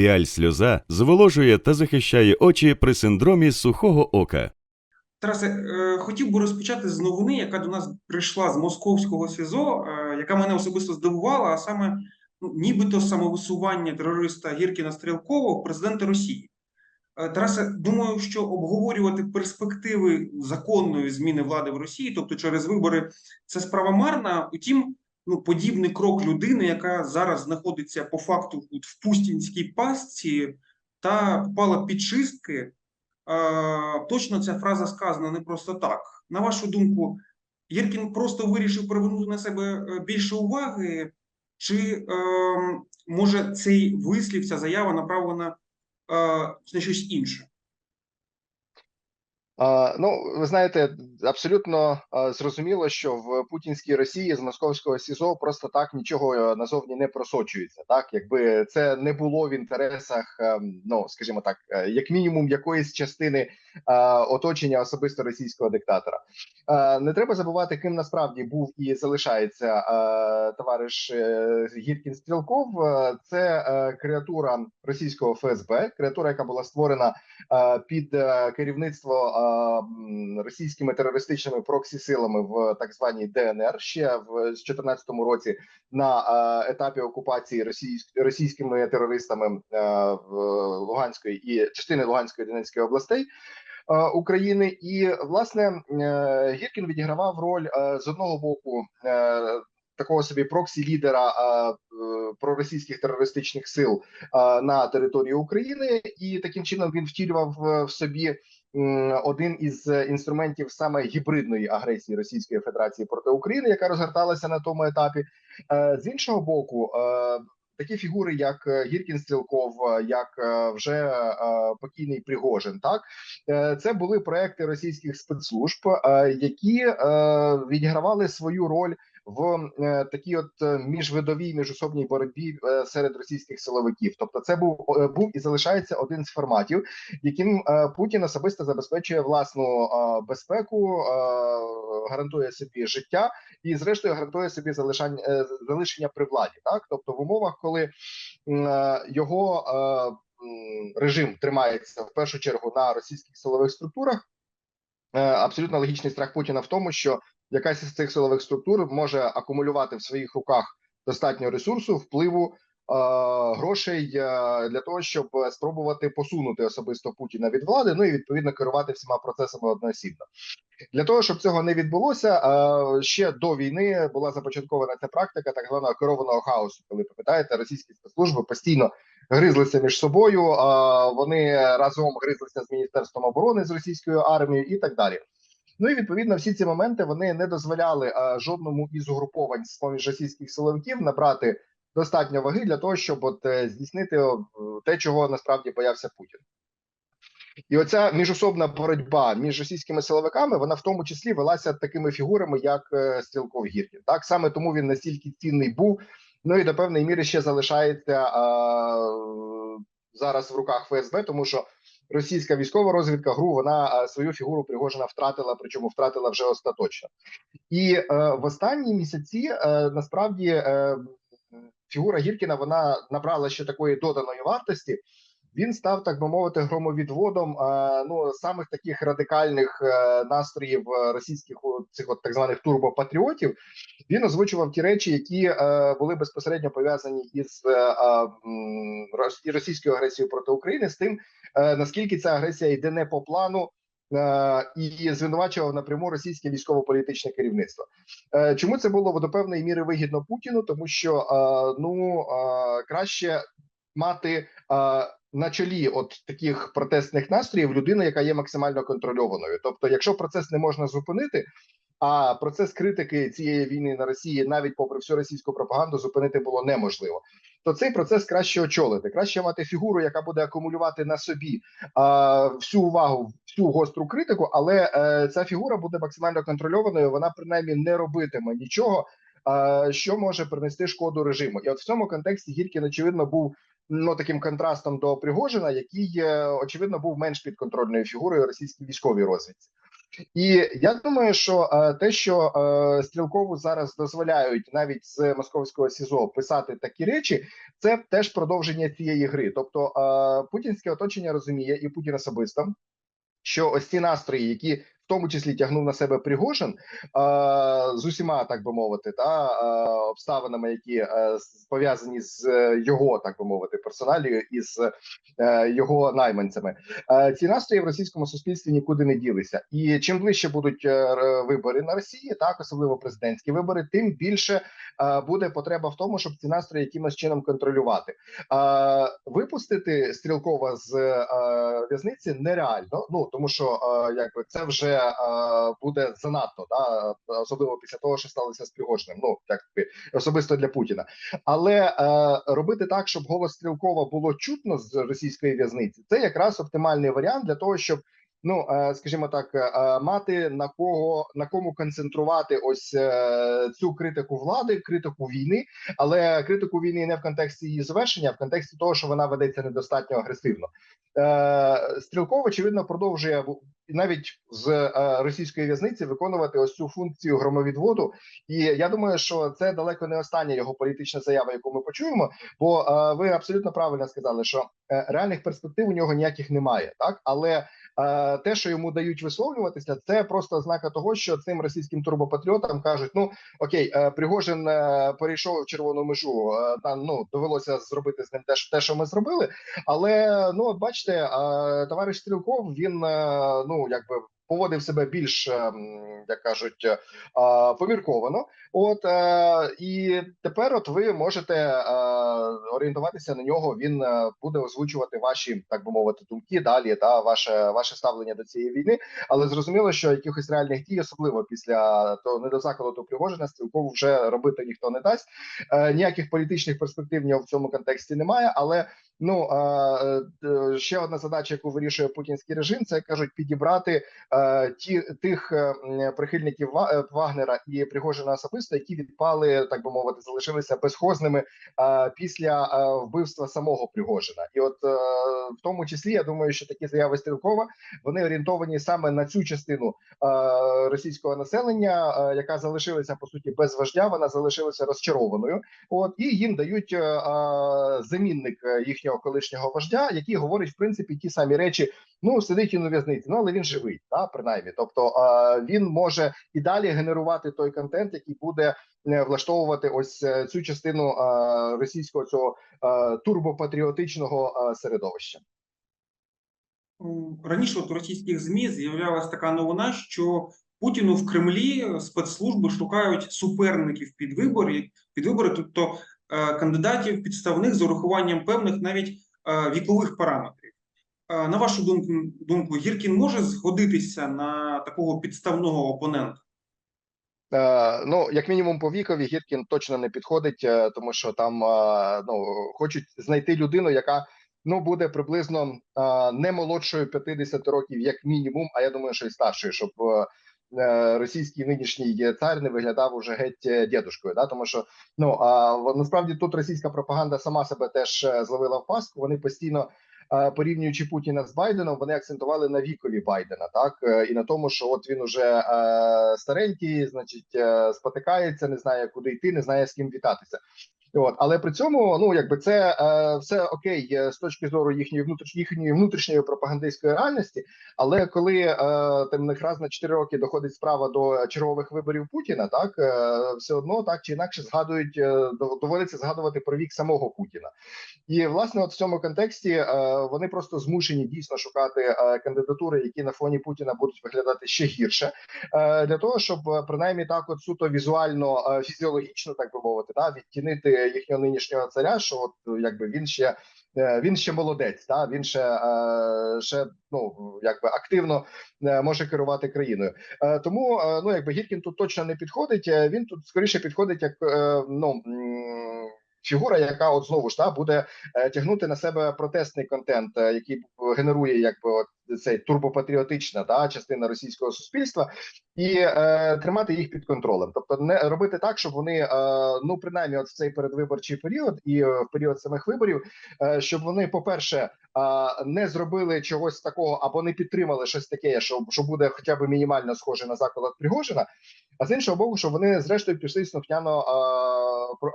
Піаль сльоза зволожує та захищає очі при синдромі сухого ока. Тарасе, е, хотів би розпочати з новини, яка до нас прийшла з московського СІЗО, е, яка мене особисто здивувала, а саме ну, нібито самовисування терориста Гіркіна Стрілкового президента Росії. Е, Тарасе, думаю, що обговорювати перспективи законної зміни влади в Росії, тобто через вибори, це справа марна. Утім, ну, подібний крок людини, яка зараз знаходиться по факту в пустінській пастці та попала під чистки. Точно ця фраза сказана не просто так. На вашу думку, Єркін просто вирішив привернути на себе е, більше уваги, чи е, може цей вислів, ця заява направлена е, на щось інше? Ну, ви знаєте, абсолютно зрозуміло, що в путінській Росії з московського СІЗО просто так нічого е, назовні не просочується. Так, якби це не було в інтересах, ем, ну скажімо так, е, як мінімум якоїсь частини оточення особисто російського диктатора. Не треба забувати, ким насправді був і залишається товариш е, Гіркін Стрілков. Е, Це е, креатура російського ФСБ, креатура, яка була створена е, під е, керівництво е, російськими терористичними проксі-силами в так званій ДНР ще в 2014 році на е, етапі окупації російсь- російськими терористами е, Луганської і частини Луганської Донецької областей. е, України і власне Гіркін відігравав роль з одного боку такого собі проксі-лідера е, е, проросійських терористичних сил на території України, і таким чином він втілював в собі один із е, інструментів саме гібридної агресії Російської Федерації проти України, яка розгорталася на тому етапі. Е, З іншого боку, е, такі фігури, як Гіркін Стрілков, як вже покійний Пригожин, так це були проекти російських спецслужб, які відігравали свою роль в е, такій от е, міжвидовій міжособній боротьбі е, серед російських силовиків. Тобто, це був був і залишається один з форматів, яким Путін особисто забезпечує власну безпеку, гарантує собі життя і, зрештою, гарантує собі залишання залишення при владі. Так, тобто, в умовах, коли його режим тримається в першу чергу на російських силових структурах. Абсолютно логічний страх Путіна в тому, що якась із цих силових структур може акумулювати в своїх руках достатньо ресурсу, впливу е, грошей е, для того, щоб спробувати посунути особисто Путіна від влади, ну і відповідно керувати всіма процесами одноосібно. Для того щоб цього не відбулося, е, ще до війни була започаткована ця практика так званого керованого хаосу. Коли пам'ятаєте, російські спецслужби постійно гризлися між собою, вони разом гризлися з міністерством оборони з російською армією і так далі. Ну і відповідно всі ці моменти вони не дозволяли а, жодному із угруповань з поміж російських силовиків набрати достатньо ваги для того, щоб от е, здійснити те, чого насправді боявся Путін. І оця міжособна боротьба між російськими силовиками, вона в тому числі велася такими фігурами, як е, Стрілков Гіркін. Так саме тому він настільки цінний був, ну і до певної міри ще залишається а, зараз в руках ФСБ, тому що російська військова розвідка ГРУ вона свою фігуру Пригожина втратила, причому втратила вже остаточно. І е, в останні місяці е, насправді е, фігура Гіркіна вона набрала ще такої доданої вартості. Він став, так би мовити, громовідводом е, ну самих таких радикальних е, настроїв е, російських цих от так званих турбопатріотів. Він озвучував ті речі, які були безпосередньо пов'язані із і російською агресією проти України, з тим наскільки ця агресія йде не по плану. І звинувачував напряму російське військово-політичне керівництво. Чому це було до певної міри вигідно Путіну? Тому що ну краще мати на чолі от таких протестних настроїв людину, яка є максимально контрольованою. Тобто, якщо процес не можна зупинити, а процес критики цієї війни на Росії, навіть попри всю російську пропаганду, зупинити було неможливо. То цей процес краще очолити, краще мати фігуру, яка буде акумулювати на собі а, всю увагу, всю гостру критику, але е, ця фігура буде максимально контрольованою. Вона принаймні не робитиме нічого, а, що може принести шкоду режиму. І от в цьому контексті Гіркін, очевидно, був ну таким контрастом до Пригожина, який е, очевидно був менш підконтрольною фігурою російській військовій розвідці. І я думаю, що е, те, що е, стрілкову зараз дозволяють навіть з московського СІЗО писати такі речі, це теж продовження цієї гри. Тобто путінське оточення розуміє, і Путін особисто, що ось ці настрої, які тому числі тягнув на себе Пригожин, з усіма, так би мовити, та обставинами, які е, пов'язані з е, його, так би мовити, персоналією і з е, його найманцями. Ці настрої в російському суспільстві нікуди не ділися. І чим ближче будуть вибори на Росії, так особливо президентські вибори, тим більше буде потреба в тому, щоб ці настрої якимось чином контролювати. Випустити стрілкова з в'язниці нереально. Ну тому що якби це вже е, буде занадто, да особливо після того, що сталося з Пригожним. Ну якби особисто для Путіна. Але е, робити так, щоб голос стрілкова було чутно з російської в'язниці, це якраз оптимальний варіант для того, щоб. Ну, е, скажімо так, мати на кого на кому концентрувати ось цю критику влади, критику війни, але критику війни не в контексті її завершення, а в контексті того, що вона ведеться недостатньо агресивно. Стрілков, очевидно, продовжує навіть з е, російської в'язниці виконувати ось цю функцію громовідводу. І я думаю, що це далеко не остання його політична заява, яку ми почуємо. Бо е, ви абсолютно правильно сказали, що е, реальних перспектив у нього ніяких немає, так але те, що йому дають висловлюватися, це просто ознака того, що цим російським турбопатріотам кажуть: ну окей, Пригожин перейшов червону межу. Там ну довелося зробити з ним те, що- те, що ми зробили. Але ну от бачите, товариш Стрілков він е, ну якби. Поводив себе більш, ем, як кажуть, е, помірковано. От е, і тепер, от ви можете е, орієнтуватися на нього. Він буде озвучувати ваші, так би мовити, думки далі, та ваше ваше ставлення до цієї війни. Але зрозуміло, що якихось реальних дій, особливо після того недозаколоту Пригожина, стрілкову вже робити ніхто не дасть. Ніяких політичних перспектив в цьому контексті немає. Але ну е, е, ще одна задача, яку вирішує путінський режим, це кажуть підібрати е, ті тих прихильників Вагнера і Пригожина особисто, які відпали, так би мовити, залишилися безхозними після вбивства самого Пригожина. І от в тому числі я думаю, що такі заяви Стрілкова вони орієнтовані саме на цю частину російського населення, яка залишилася по суті без вождя. Вона залишилася розчарованою. От і їм дають замінник е, їхнього колишнього вождя, який говорить в принципі ті самі речі. Ну сидить він у в'язниці, ну але він живий, та принаймні. Тобто він може і далі генерувати той контент, який буде е, влаштовувати ось е, цю частину російського цього турбопатріотичного середовища. Раніше от у російських ЗМІ з'являлася така новина, що Путіну в Кремлі спецслужби шукають суперників під вибори, під вибори, тобто кандидатів підставних з урахуванням певних навіть е, вікових параметрів. Е, На вашу думку, думку, Гіркін може згодитися на такого підставного опонента? Е, ну, як мінімум, по вікові Гіркін точно не підходить, е, тому що там е, ну хочуть знайти людину, яка ну буде приблизно е, не молодшою 50 років, як мінімум. А я думаю, що і старшою, щоб е, е, російський нинішній цар не виглядав уже геть е, дідушкою. Да? Тому що ну а насправді тут російська пропаганда сама себе теж е, зловила в пастку. Вони постійно. е, Порівнюючи Путіна з Байденом, вони акцентували на вікові Байдена, так е, і на тому, що от він уже е, старенький, значить, е, спотикається, не знає, куди йти, не знає з ким вітатися. От, але при цьому, ну якби це е, все окей е, з точки зору їхньої внутріш, їхньої внутрішньої пропагандистської реальності. Але коли е, там них раз на 4 роки доходить справа до чергових виборів Путіна, так е, все одно так чи інакше згадують, е, доводиться згадувати про вік самого Путіна. І власне, от в цьому контексті е, вони просто змушені дійсно шукати е, кандидатури, які на фоні Путіна будуть виглядати ще гірше, е, для того, щоб е, принаймні так, от суто візуально, е, фізіологічно, так би мовити, да, відтінити їхнього нинішнього царя, що от е, якби він ще. е, Він ще молодець, та він ще, е, ще ну якби активно може керувати країною. Тому ну якби Гіркін тут точно не підходить. Він тут скоріше підходить як ну фігура, яка от знову ж та буде е, тягнути на себе протестний контент, е, який генерує якби от цей турбопатріотична та частина російського суспільства, і е, тримати їх під контролем, тобто не робити так, щоб вони е, ну принаймні, от в цей передвиборчий період і е, в період самих виборів, е, щоб вони, по перше, а, не зробили чогось такого або не підтримали щось таке, що, що буде хоча б мінімально схоже на заклад Пригожина. А з іншого боку, що вони зрештою пішли слухняно про-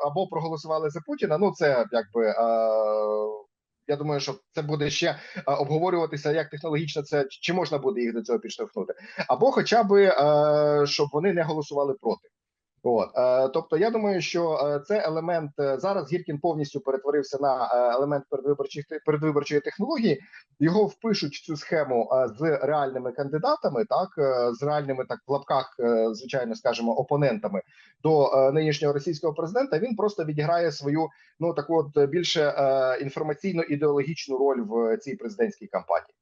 або проголосували за Путіна. Ну це якби. А, я думаю, що це буде ще а, обговорюватися, як технологічно це чи можна буде їх до цього підштовхнути, або хоча б е, щоб вони не голосували проти. От е, тобто, я думаю, що е, це елемент е, зараз. Гіркін повністю перетворився на елемент передвиборчих передвиборчої технології. Його впишуть в цю схему з реальними кандидатами, так з реальними так в лапках, звичайно, скажімо, опонентами до нинішнього російського президента. Він просто відіграє свою ну таку от більше інформаційно ідеологічну роль в цій президентській кампанії.